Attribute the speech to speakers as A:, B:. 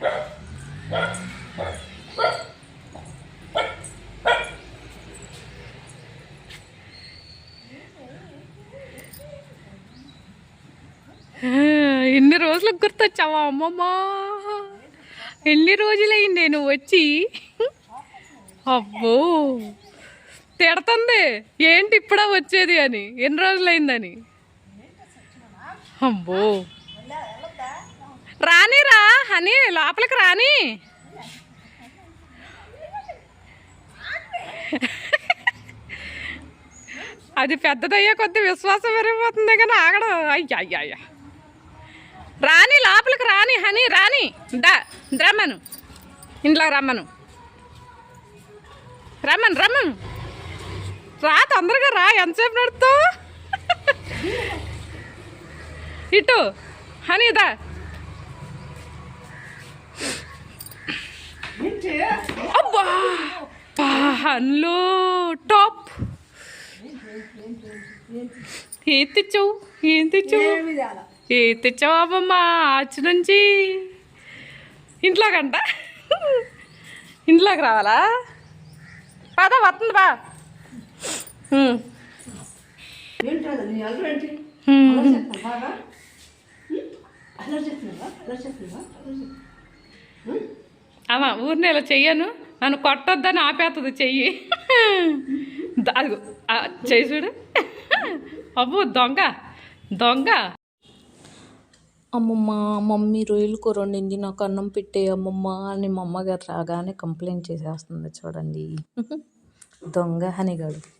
A: ఎన్ని రోజులకు గుర్తొచ్చావా? అమ్మమ్మ. ఎన్ని రోజులైంది నువ్వు వచ్చి? అబ్బో. తిడుతుంది. ఏంటి ఇప్పుడా వచ్చేది అని? ఎన్ని రోజులైందని? అబ్బో. రానిరా లోపలికి రాని. అది పెద్దదయ్యే కొద్ది విశ్వాసం పెరిగిపోతుంది కానీ ఆగడం. అయ్యా అయ్యా అయ్యా రాని లోపలికి రాని హని రాని. దా రమ్మను. ఇంట్లో రమ్మను. రమ్మను రమ్మను. రా తొందరగా రా ఎంతసేపు నడుస్తావు ఇటు హనీ దా. అబ్బా! పా, హన్లు టాప్. ఏం తెచ్చావు? ఏం తెచ్చావు? ఏ తెచ్చావు అమ్మమ్మ ఆచి నుంచి. ఇంట్లోకంట? ఇంట్లోకి రావాలా? పద వస్తుంది బా
B: అల్లరి ఏంటి
A: ఉమ్. అమ్మా ఊరిని ఇలా చెయ్యను. నన్ను కొట్టొద్దని ఆపేస్తుంది చెయ్యి. ద- చెయ్యి చూడు. అబ్బో దొంగ దొంగ.
C: అమ్మమ్మ మమ్మీ రొయ్యలు కూర వండింది నాకు అన్నం పెట్టే అమ్మమ్మ అని మా అమ్మగారు రాగానే కంప్లైంట్ చేసేస్తుంది చూడండి. దొంగ హనిగాడు.